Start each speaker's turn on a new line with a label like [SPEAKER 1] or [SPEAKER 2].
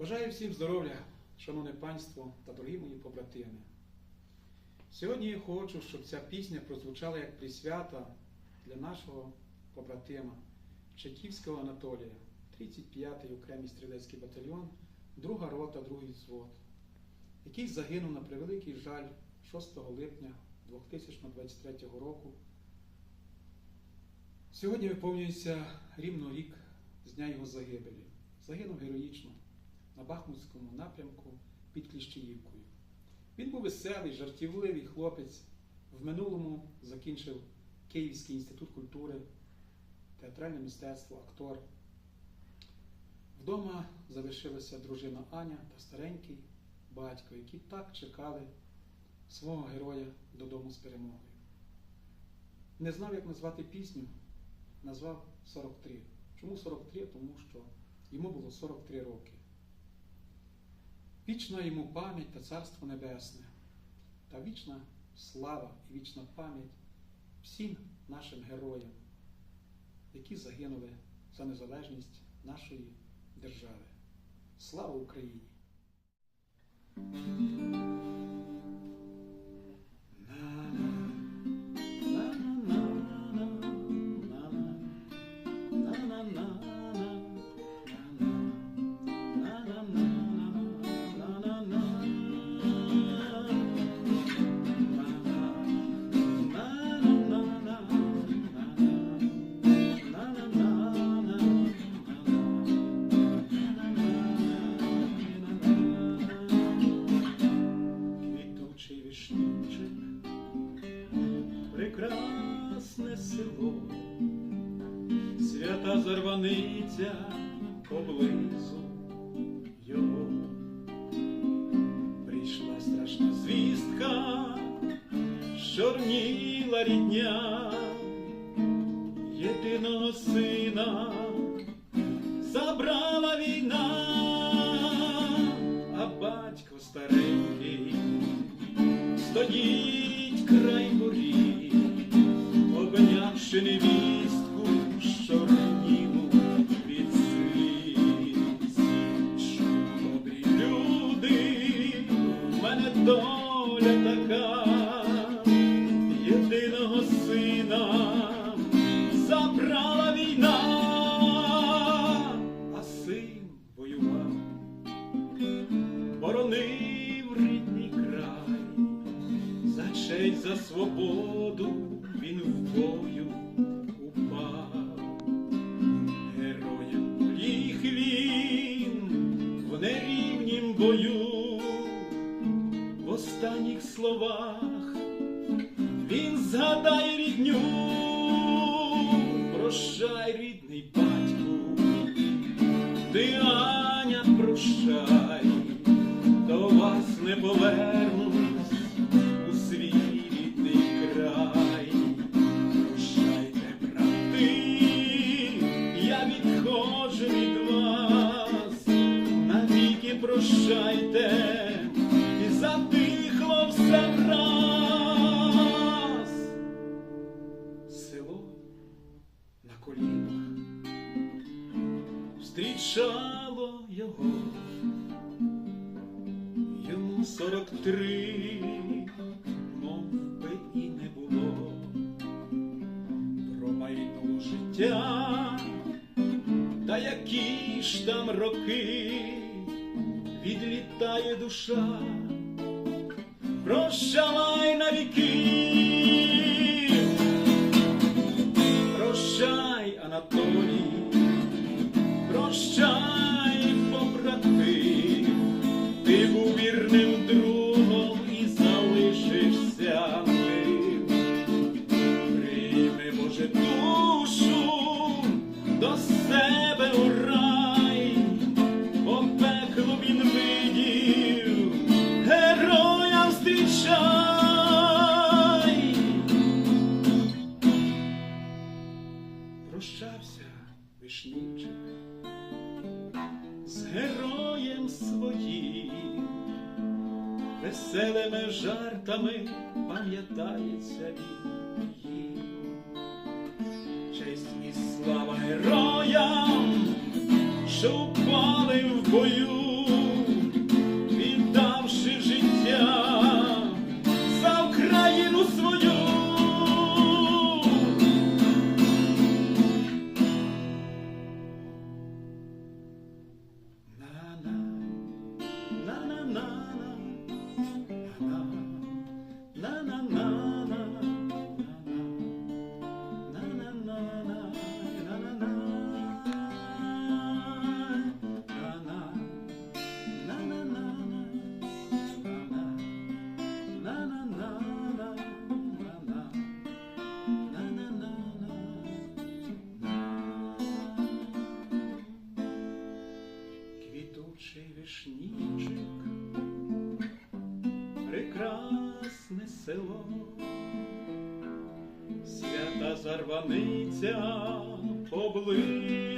[SPEAKER 1] Бажаю всім здоров'я, шановне панство та дорогі мої побратими. Сьогодні я хочу, щоб ця пісня прозвучала як присвята для нашого побратима Чеківського Анатолія, 35-й окремий стрілецький батальйон, друга рота, другий взвод, який загинув на превеликий жаль 6 липня 2023 року. Сьогодні виповнюється рівно рік з дня його загибелі. Загинув героїчно на Бахмутському напрямку під Кліщіївкою. Він був веселий, жартівливий хлопець. В минулому закінчив Київський інститут культури, театральне мистецтво, актор. Вдома залишилася дружина Аня та старенький батько, які так чекали свого героя додому з перемогою. Не знав, як назвати пісню, назвав 43. Чому 43? Тому що йому було 43 роки. Вічна йому пам'ять та царство небесне, та вічна слава і вічна пам'ять всім нашим героям, які загинули за незалежність нашої держави. Слава Україні! Село, свята зарваниця поблизу його. Прийшла страшна звістка, щорніла рідня, єдиного сина забрала війна, а батько старенький стоїть край горі, невістку, що ранілу від сліз. Що добрі люди, в мене доля свободу він в бою упав. Героєм поліг він в нерівнім бою, в останніх словах він згадає рідню, прощай, рідний батьку, ти Аня, прощай, до вас не повернусь прощайте, і затихло все враз. Село на колінах. Зустрічало його. Йому сорок три, мов би і не було, промайнуло життя, та які ж там роки відлітає душа, прощавай навіки, прощай, Анатолій, прощай, побратим. Ти був вірним другом і залишишся ним. Прийми, Боже, душу до веселими жартами пам'ятається він їм. Честь і слава героям, що впали в бою,
[SPEAKER 2] Квітучий вишнічик, прекрасне село, свята зарваниця поблизу.